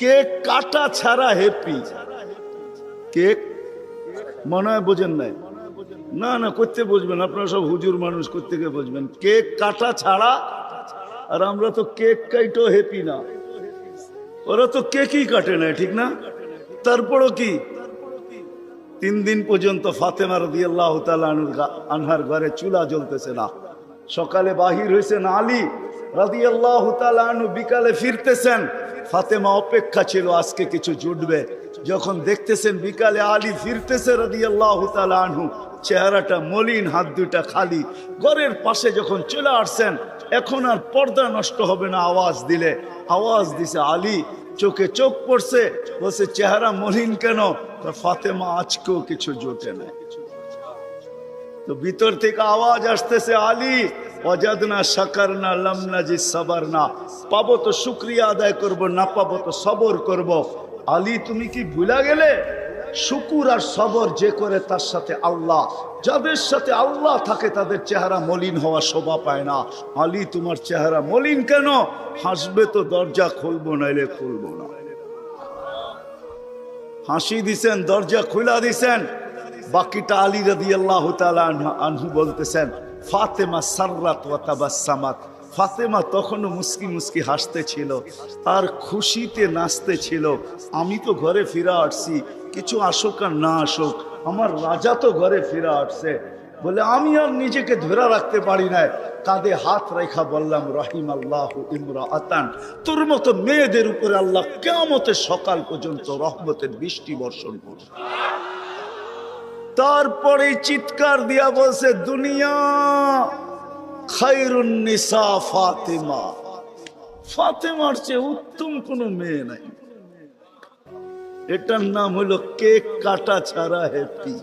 Cake কাটা ছাড়া happy cake, মনে হয় বোঝেন নাই। না না, করতে বুঝবেন আপনারা সব হুজুর মানুষ, করতে গিয়ে বুঝবেন কেক কাটা ছাড়া, আর আমরা তো কেক কাইটো হ্যাপি না। ওরা তো কেকই কাটে না, ঠিক না? তারপরও কি? তিন দিন পর্যন্ত ফাতেমা রদি আল্লাহ আনহার ঘরে চুলা জ্বলতেছে না। সকালে বাহির হয়েছেন আলী রাদি আল্লাহ বিকালে ফিরতেছেন। ফাতেমা অপেক্ষা ছিল, আজকে কিছু জুটবে। যখন দেখতেছেন বিকালে আলী ফিরতেছে রাদি আল্লাহ আনহু, চেহারাটা মলিন, হাত দুইটা খালি। ঘরের পাশে যখন চলে আসছেন, এখন আর পর্দা নষ্ট হবে না আওয়াজ দিলে। আওয়াজ দিছে, আলী, চোখে চোখ পড়ছে? বলছে, চেহারা মলিন কেন? ফাতেমা আজকেও কিছু জোটে না তো ভিতর থেকে আওয়াজ আসতেছে, আলী অজাদনা সাকার না লামনা জি সাবার না পাবো তো শুক্রিয়া আদায় করব, না পাবো তো সবর করব। আলী, তুমি কি ভুলা গেলে? শুকুর আর সবর যে করে তার সাথে আল্লাহ। যাদের সাথে আল্লাহ থাকে, তাদের চেহারা মলিন হওয়া শোভা পায় না। আলী, তোমার চেহারা মলিন কেন? হাসবে তো দরজা খুলবো, নাইলে খুলবো না। হাসি দিছেন, দরজা খুলা দিছেন। বাকিটা আলী রাদি আল্লাহ আনহু বলতেছেন, ফাতেমা সাররাত ওয়া তাবাসসামাত ফাতেমা তখনও মুস্কি মুস্কি হাসতে ছিল আর খুশিতে নাচতে ছিল, আমি তো ঘরে ফিরে আসছি, কিছু আসুক আর না আসুক, আমার রাজা তো ঘরে ফিরে আসছে। বলে, আমি আর নিজেকে ধরে রাখতে পারি না কাঁধে হাত রেখা বললাম রহিম আল্লাহ ইমরা আতান তোর মতো মেয়েদের উপরে আল্লাহ কেমতের সকাল পর্যন্ত রহমতের বৃষ্টি বর্ষণ করবে। তারপরে চিৎকার দিয়া বলছে, দুনিয়া খাইরুন নিসা ফাতেমা। ফাতেমার চেয়ে উত্তম কোনো মেয়ে নাই। এটার নাম হলো কেক কাটা ছাড়া হ্যাপি